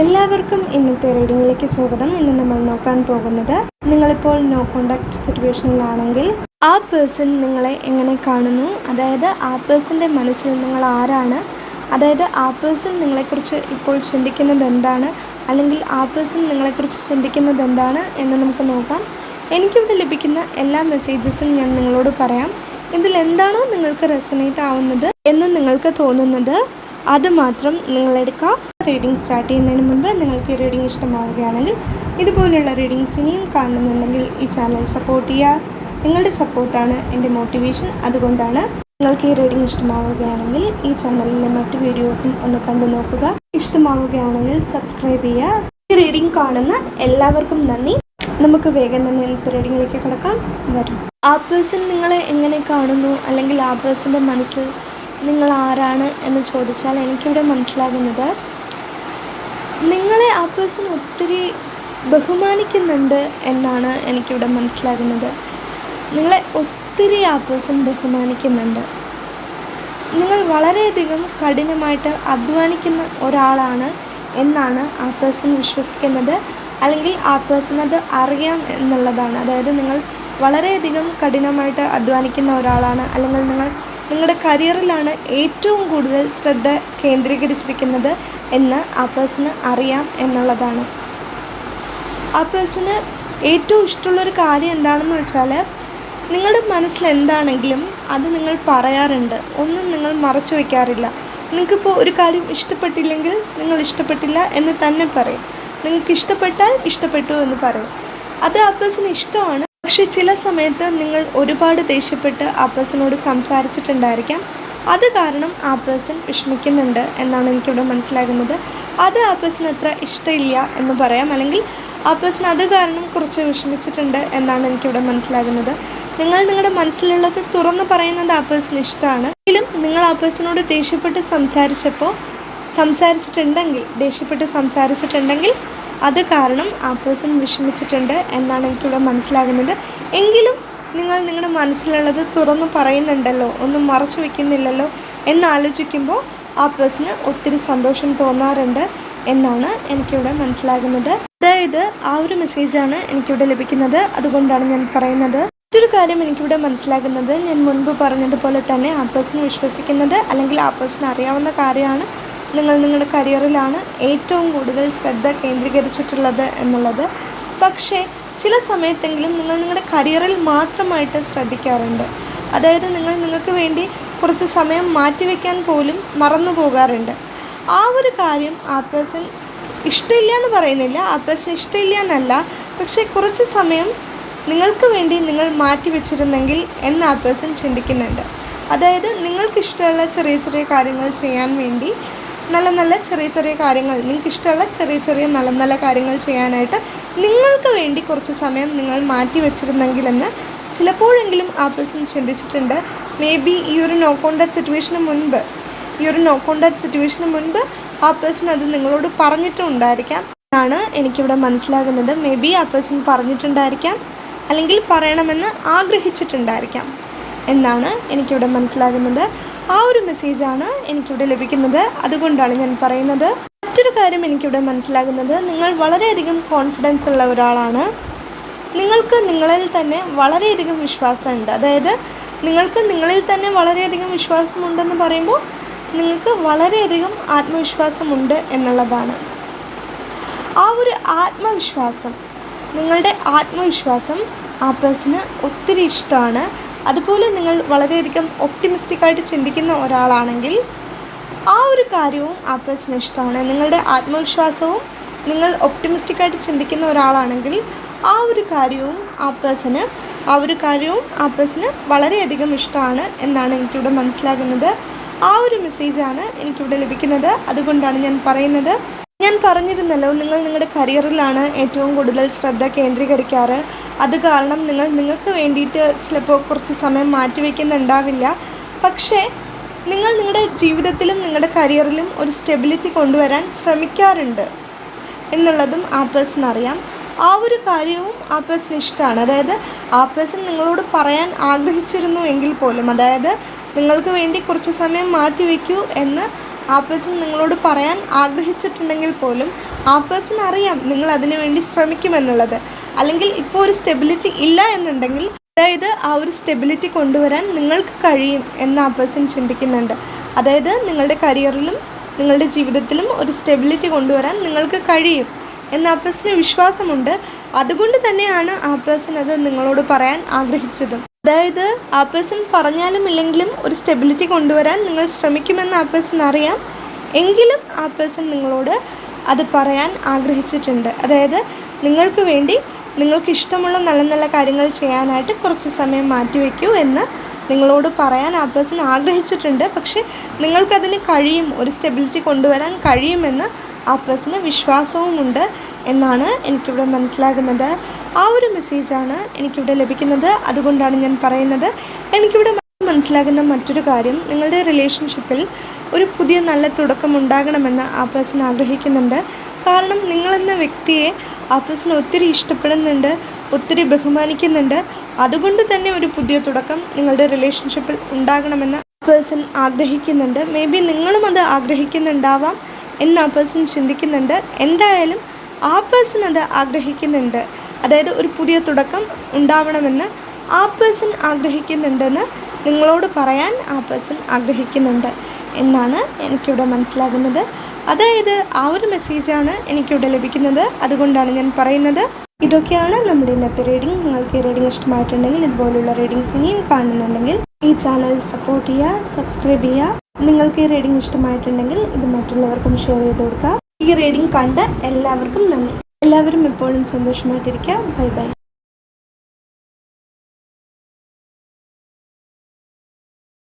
എല്ലാവർക്കും ഇന്നത്തെ റീഡിങ്ങിലേക്ക് സ്വാഗതം. ഇന്ന് നമ്മൾ നോക്കാൻ പോകുന്നത് നിങ്ങളിപ്പോൾ നോ കോണ്ടാക്ട് സിറ്റുവേഷനിലാണെങ്കിൽ ആ പേഴ്സൺ നിങ്ങളെ എങ്ങനെ കാണുന്നു? അതായത് ആ പേഴ്സന്റെ മനസ്സിൽ നിങ്ങൾ ആരാണ്? അതായത് ആ പേഴ്സൺ നിങ്ങളെക്കുറിച്ച് ഇപ്പോൾ ചിന്തിക്കുന്നത് എന്താണ്? അല്ലെങ്കിൽ ആ പേഴ്സൺ നിങ്ങളെക്കുറിച്ച് ചിന്തിക്കുന്നത് എന്താണ് എന്ന് നമുക്ക് നോക്കാം. എനിക്കിവിടെ ലഭിക്കുന്ന എല്ലാ മെസ്സേജസും ഞാൻ നിങ്ങളോട് പറയാം. ഇതിൽ എന്താണോ നിങ്ങൾക്ക് റെസനേറ്റ് ആവുന്നത് എന്ന് നിങ്ങൾക്ക് തോന്നുന്നത് അത് മാത്രം നിങ്ങളെടുക്കുക റീഡിംഗ് സ്റ്റാർട്ട് ചെയ്യുന്നതിന് മുൻപ് നിങ്ങൾക്ക് ഈ ഇഷ്ടമാവുകയാണെങ്കിൽ ഇതുപോലുള്ള റീഡിങ്സ് ഇനിയും കാണുന്നുണ്ടെങ്കിൽ ഈ ചാനൽ സപ്പോർട്ട് ചെയ്യുക. നിങ്ങളുടെ സപ്പോർട്ടാണ് എന്റെ മോട്ടിവേഷൻ അതുകൊണ്ടാണ് നിങ്ങൾക്ക് ഈ റീഡിങ് ഇഷ്ടമാവുകയാണെങ്കിൽ ഈ ചാനലിലെ മറ്റു വീഡിയോസും ഒന്ന് കണ്ടു നോക്കുക. ഇഷ്ടമാവുകയാണെങ്കിൽ സബ്സ്ക്രൈബ് ചെയ്യുക. ഈ റീഡിങ് കാണുന്ന എല്ലാവർക്കും നന്ദി. നമുക്ക് വേഗം തന്നെ ഇന്നത്തെ റീഡിങ്ങിലേക്ക് കിടക്കാം. വരും. ആ പേഴ്സൺ നിങ്ങളെ എങ്ങനെ കാണുന്നു? അല്ലെങ്കിൽ ആ പേഴ്സന്റെ മനസ്സിൽ നിങ്ങൾ ആരാണ് എന്ന് ചോദിച്ചാൽ എനിക്കിവിടെ മനസ്സിലാകുന്നത് നിങ്ങളെ ആ പേഴ്സൺ ഒത്തിരി ബഹുമാനിക്കുന്നുണ്ട് എന്നാണ് എനിക്കിവിടെ മനസ്സിലാകുന്നത്. നിങ്ങളെ ഒത്തിരി ആ പേഴ്സൺ ബഹുമാനിക്കുന്നുണ്ട്. നിങ്ങൾ വളരെയധികം കഠിനമായിട്ട് അധ്വാനിക്കുന്ന ഒരാളാണ് എന്നാണ് ആ പേഴ്സൺ വിശ്വസിക്കുന്നത്. അല്ലെങ്കിൽ ആ പേഴ്സൺ അത് അറിയാം എന്നുള്ളതാണ്. അതായത് നിങ്ങൾ വളരെയധികം കഠിനമായിട്ട് അധ്വാനിക്കുന്ന ഒരാളാണ്. അല്ലെങ്കിൽ നിങ്ങൾ നിങ്ങളുടെ കരിയറിലാണ് ഏറ്റവും കൂടുതൽ ശ്രദ്ധ കേന്ദ്രീകരിച്ചിരിക്കുന്നത് എന്ന് ആ പേഴ്സണ് അറിയാം എന്നുള്ളതാണ്. ആ പേഴ്സണ് ഏറ്റവും ഇഷ്ടമുള്ളൊരു കാര്യം എന്താണെന്ന് വെച്ചാൽ നിങ്ങളുടെ മനസ്സിൽ എന്താണെങ്കിലും അത് നിങ്ങൾ പറയാറുണ്ട്. ഒന്നും നിങ്ങൾ മറച്ചു വയ്ക്കാറില്ല നിങ്ങൾക്കിപ്പോൾ ഒരു കാര്യം ഇഷ്ടപ്പെട്ടില്ലെങ്കിൽ നിങ്ങൾ ഇഷ്ടപ്പെട്ടില്ല എന്ന് തന്നെ പറയും. നിങ്ങൾക്ക് ഇഷ്ടപ്പെട്ടാൽ ഇഷ്ടപ്പെട്ടു എന്ന് പറയും. അത് ആ പേഴ്സണ് ഇഷ്ടമാണ്. പക്ഷെ ചില സമയത്ത് നിങ്ങൾ ഒരുപാട് ദേഷ്യപ്പെട്ട് ആ പേഴ്സണോട് സംസാരിച്ചിട്ടുണ്ടായിരിക്കാം. അത് കാരണം ആ പേഴ്സൺ വിഷമിക്കുന്നുണ്ട് എന്നാണ് എനിക്കിവിടെ മനസ്സിലാകുന്നത്. അത് ആ പേഴ്സൺ അത്ര ഇഷ്ടമില്ല എന്ന് പറയാം. അല്ലെങ്കിൽ ആ പേഴ്സൺ അത് കാരണം കുറച്ച് വിഷമിച്ചിട്ടുണ്ട് എന്നാണ് എനിക്കിവിടെ മനസ്സിലാകുന്നത്. നിങ്ങൾ നിങ്ങളുടെ മനസ്സിലുള്ളത് തുറന്നു പറയുന്നത് ആ പേഴ്സൺ ഇഷ്ടമാണ്. എങ്കിലും നിങ്ങൾ ആ പേഴ്സണോട് ദേഷ്യപ്പെട്ട് സംസാരിച്ചപ്പോൾ സംസാരിച്ചിട്ടുണ്ടെങ്കിൽ ദേഷ്യപ്പെട്ട് സംസാരിച്ചിട്ടുണ്ടെങ്കിൽ അത് കാരണം ആ പേഴ്സൺ വിഷമിച്ചിട്ടുണ്ട് എന്നാണ് എനിക്കിവിടെ മനസ്സിലാകുന്നത്. എങ്കിലും നിങ്ങൾ നിങ്ങളുടെ മനസ്സിലുള്ളത് തുറന്നു പറയുന്നുണ്ടല്ലോ ഒന്നും മറച്ചു വയ്ക്കുന്നില്ലല്ലോ എന്നാലോചിക്കുമ്പോൾ ആ പേഴ്സണ് ഒത്തിരി സന്തോഷം തോന്നാറുണ്ട് എന്നാണ് എനിക്കിവിടെ മനസ്സിലാകുന്നത്. അതായത് ആ ഒരു മെസ്സേജാണ് എനിക്കിവിടെ ലഭിക്കുന്നത്. അതുകൊണ്ടാണ് ഞാൻ പറയുന്നത്. മറ്റൊരു കാര്യം എനിക്കിവിടെ മനസ്സിലാകുന്നത് ഞാൻ മുൻപ് പറഞ്ഞതുപോലെ തന്നെ ആ പേഴ്സൺ വിശ്വസിക്കുന്നത് അല്ലെങ്കിൽ ആ പേഴ്സൺ അറിയാവുന്ന കാര്യമാണ്. നിങ്ങൾ നിങ്ങളുടെ കരിയറിലാണ് ഏറ്റവും കൂടുതൽ ശ്രദ്ധ കേന്ദ്രീകരിച്ചിട്ടുള്ളത് എന്നുള്ളത്. പക്ഷേ ചില സമയത്തെങ്കിലും നിങ്ങൾ നിങ്ങളുടെ കരിയറിൽ മാത്രമായിട്ട് ശ്രദ്ധിക്കാറുണ്ട്. അതായത് നിങ്ങൾ നിങ്ങൾക്ക് വേണ്ടി കുറച്ച് സമയം മാറ്റിവെക്കാൻ പോലും മറന്നു പോകാറുണ്ട്. ആ ഒരു കാര്യം ആ പേഴ്സൺ ഇഷ്ടമില്ല എന്ന് പറയുന്നില്ല. ആ പേഴ്സൺ ഇഷ്ടമില്ല എന്നല്ല. പക്ഷേ കുറച്ച് സമയം നിങ്ങൾക്ക് വേണ്ടി നിങ്ങൾ മാറ്റി വെച്ചിരുന്നെങ്കിൽ എന്ന് ആ പേഴ്സൺ ചിന്തിക്കുന്നുണ്ട്. അതായത് നിങ്ങൾക്ക് ഇഷ്ടമുള്ള ചെറിയ ചെറിയ കാര്യങ്ങൾ ചെയ്യാൻ വേണ്ടി നല്ല നല്ല ചെറിയ ചെറിയ കാര്യങ്ങൾ നിങ്ങൾക്ക് ഇഷ്ടമുള്ള ചെറിയ ചെറിയ നല്ല നല്ല കാര്യങ്ങൾ ചെയ്യാനായിട്ട് നിങ്ങൾക്ക് വേണ്ടി കുറച്ച് സമയം നിങ്ങൾ മാറ്റി വെച്ചിരുന്നെങ്കിലെന്ന് ചിലപ്പോഴെങ്കിലും ആ പേഴ്സൺ ചിന്തിച്ചിട്ടുണ്ട്. മേ ബി ഈ ഒരു നോ കോണ്ടാക്ട് സിറ്റുവേഷന് മുൻപ് ഈ ഒരു നോ കോണ്ടാക്ട് സിറ്റുവേഷന് മുൻപ് ആ പേഴ്സൺ അത് നിങ്ങളോട് പറഞ്ഞിട്ടും ഉണ്ടായിരിക്കാം എന്നാണ് എനിക്കിവിടെ മനസ്സിലാകുന്നത്. മേ ബി ആ പേഴ്സൺ പറഞ്ഞിട്ടുണ്ടായിരിക്കാം അല്ലെങ്കിൽ പറയണമെന്ന് ആഗ്രഹിച്ചിട്ടുണ്ടായിരിക്കാം. എന്നാണ് എനിക്കിവിടെ മനസ്സിലാകുന്നത്. ആ ഒരു മെസ്സേജാണ് എനിക്കിവിടെ ലഭിക്കുന്നത്. അതുകൊണ്ടാണ് ഞാൻ പറയുന്നത്. മറ്റൊരു കാര്യം എനിക്കിവിടെ മനസ്സിലാകുന്നത്. നിങ്ങൾ വളരെയധികം കോൺഫിഡൻസ് ഉള്ള ഒരാളാണ്. നിങ്ങൾക്ക് നിങ്ങളിൽ തന്നെ വളരെയധികം വിശ്വാസമുണ്ട്. അതായത് നിങ്ങൾക്ക് നിങ്ങളിൽ തന്നെ വളരെയധികം വിശ്വാസമുണ്ടെന്ന് പറയുമ്പോൾ നിങ്ങൾക്ക് വളരെയധികം ആത്മവിശ്വാസമുണ്ട് എന്നുള്ളതാണ്. ആ ഒരു ആത്മവിശ്വാസം നിങ്ങളുടെ ആത്മവിശ്വാസം ആ പേഴ്സണ് ഒത്തിരി ഇഷ്ടമാണ്. അതുപോലെ നിങ്ങൾ വളരെയധികം ഒപ്റ്റിമിസ്റ്റിക്കായിട്ട് ചിന്തിക്കുന്ന ഒരാളാണെങ്കിൽ ആ ഒരു കാര്യവും ആ പേഴ്സണ് ഇഷ്ടമാണ്. നിങ്ങളുടെ ആത്മവിശ്വാസവും നിങ്ങൾ ഒപ്റ്റിമിസ്റ്റിക്കായിട്ട് ചിന്തിക്കുന്ന ഒരാളാണെങ്കിൽ ആ ഒരു കാര്യവും ആ പേഴ്സണ് ആ ഒരു കാര്യവും ആ പേഴ്സണ് വളരെയധികം ഇഷ്ടമാണ് എന്നാണ് എനിക്കിവിടെ മനസ്സിലാകുന്നത്. ആ ഒരു മെസ്സേജാണ് എനിക്കിവിടെ ലഭിക്കുന്നത്. അതുകൊണ്ടാണ് ഞാൻ പറയുന്നത്. ഞാൻ പറഞ്ഞിരുന്നല്ലോ നിങ്ങൾ നിങ്ങളുടെ കരിയറിലാണ് ഏറ്റവും കൂടുതൽ ശ്രദ്ധ കേന്ദ്രീകരിക്കാറ്. അത് കാരണം നിങ്ങൾ നിങ്ങൾക്ക് വേണ്ടിയിട്ട് ചിലപ്പോൾ കുറച്ച് സമയം മാറ്റിവെക്കുന്നുണ്ടാവില്ല പക്ഷേ നിങ്ങൾ നിങ്ങളുടെ ജീവിതത്തിലും നിങ്ങളുടെ കരിയറിലും ഒരു സ്റ്റെബിലിറ്റി കൊണ്ടുവരാൻ ശ്രമിക്കാറുണ്ട് എന്നുള്ളതും ആ പേഴ്സൺ അറിയാം. ആ ഒരു കാര്യവും ആ പേഴ്സൺ ഇഷ്ടമാണ്. അതായത് ആ പേഴ്സൺ നിങ്ങളോട് പറയാൻ ആഗ്രഹിച്ചിരുന്നു എങ്കിൽ പോലും അതായത് നിങ്ങൾക്ക് വേണ്ടി കുറച്ച് സമയം മാറ്റിവെക്കൂ എന്ന് ആ പേഴ്സൺ നിങ്ങളോട് പറയാൻ ആഗ്രഹിച്ചിട്ടുണ്ടെങ്കിൽ പോലും ആ പേഴ്സൺ അറിയാം നിങ്ങൾ അതിനു വേണ്ടി ശ്രമിക്കുമെന്നുള്ളത്. അല്ലെങ്കിൽ ഇപ്പോൾ ഒരു സ്റ്റെബിലിറ്റി ഇല്ല എന്നുണ്ടെങ്കിൽ അതായത് ആ ഒരു സ്റ്റെബിലിറ്റി കൊണ്ടുവരാൻ നിങ്ങൾക്ക് കഴിയും എന്ന് ആ പേഴ്സൺ ചിന്തിക്കുന്നുണ്ട്. അതായത് നിങ്ങളുടെ കരിയറിലും നിങ്ങളുടെ ജീവിതത്തിലും ഒരു സ്റ്റെബിലിറ്റി കൊണ്ടുവരാൻ നിങ്ങൾക്ക് കഴിയും എന്ന് ആ പേഴ്സന് വിശ്വാസമുണ്ട്. അതുകൊണ്ട് തന്നെയാണ് ആ പേഴ്സൺ അത് നിങ്ങളോട് പറയാൻ ആഗ്രഹിച്ചതും. അതായത് ആ പേഴ്സൺ പറഞ്ഞാലും ഇല്ലെങ്കിലും ഒരു സ്റ്റെബിലിറ്റി കൊണ്ടുവരാൻ നിങ്ങൾ ശ്രമിക്കുമെന്ന് ആ പേഴ്സൺ അറിയാം. എങ്കിലും ആ പേഴ്സൺ നിങ്ങളോട് അത് പറയാൻ ആഗ്രഹിച്ചിട്ടുണ്ട്. അതായത് നിങ്ങൾക്ക് വേണ്ടി നിങ്ങൾക്ക് ഇഷ്ടമുള്ള നല്ല നല്ല കാര്യങ്ങൾ ചെയ്യാനായിട്ട് കുറച്ച് സമയം മാറ്റിവെക്കൂ എന്ന് നിങ്ങളോട് പറയാൻ ആ പേഴ്സൺ ആഗ്രഹിച്ചിട്ടുണ്ട്. പക്ഷേ നിങ്ങൾക്കതിന് കഴിയും ഒരു സ്റ്റെബിലിറ്റി കൊണ്ടുവരാൻ കഴിയുമെന്ന് ആ പേഴ്സന് വിശ്വാസവുമുണ്ട് എന്നാണ് എനിക്കിവിടെ മനസ്സിലാകുന്നത്. ആ ഒരു മെസ്സേജാണ് എനിക്കിവിടെ ലഭിക്കുന്നത്. അതുകൊണ്ടാണ് ഞാൻ പറയുന്നത്. എനിക്കിവിടെ മനസ്സിലാകുന്ന മറ്റൊരു കാര്യം നിങ്ങളുടെ റിലേഷൻഷിപ്പിൽ ഒരു പുതിയ നല്ല തുടക്കം ഉണ്ടാകണമെന്ന് ആ പേഴ്സൺ ആഗ്രഹിക്കുന്നുണ്ട്. കാരണം നിങ്ങളെന്ന വ്യക്തിയെ ആ പേഴ്സൺ ഒത്തിരി ഇഷ്ടപ്പെടുന്നുണ്ട് ഒത്തിരി ബഹുമാനിക്കുന്നുണ്ട്. അതുകൊണ്ട് തന്നെ ഒരു പുതിയ തുടക്കം നിങ്ങളുടെ റിലേഷൻഷിപ്പിൽ ഉണ്ടാകണമെന്ന് പേഴ്സൺ ആഗ്രഹിക്കുന്നുണ്ട്. മേ ബി നിങ്ങളും അത് ആഗ്രഹിക്കുന്നുണ്ടാവാം എന്ന് ആ പേഴ്സൺ ചിന്തിക്കുന്നുണ്ട്. എന്തായാലും ആ പേഴ്സൺ അത് ആഗ്രഹിക്കുന്നുണ്ട്. അതായത് ഒരു പുതിയ തുടക്കം ഉണ്ടാവണമെന്ന് ആ പേഴ്സൺ ആഗ്രഹിക്കുന്നുണ്ടെന്ന് നിങ്ങളോട് പറയാൻ ആ പേഴ്സൺ ആഗ്രഹിക്കുന്നുണ്ട് എന്നാണ് എനിക്കിവിടെ മനസ്സിലാകുന്നത്. അതായത് ആ ഒരു മെസ്സേജാണ് എനിക്കിവിടെ ലഭിക്കുന്നത്. അതുകൊണ്ടാണ് ഞാൻ പറയുന്നത്. ഇതൊക്കെയാണ് നമ്മുടെ ഇന്നത്തെ റീഡിംഗ് നിങ്ങൾക്ക് റീഡിംഗ് ഇഷ്ടമായിട്ടുണ്ടെങ്കിൽ ഇതുപോലുള്ള റീഡിങ്സ് ഇനിയും കാണുന്നുണ്ടെങ്കിൽ ഈ ചാനൽ സപ്പോർട്ട് ചെയ്യുക സബ്സ്ക്രൈബ് ചെയ്യുക. നിങ്ങൾക്ക് ഈ റീഡിംഗ് ഇഷ്ടമായിട്ടുണ്ടെങ്കിൽ ഇത് മറ്റുള്ളവർക്കും ഷെയർ ചെയ്ത് കൊടുക്കുക. ഈ റീഡിംഗ് കണ്ട എല്ലാവർക്കും നന്ദി. എല്ലാവരും എപ്പോഴും സന്തോഷമായിട്ടിരിക്കുക. Bye bye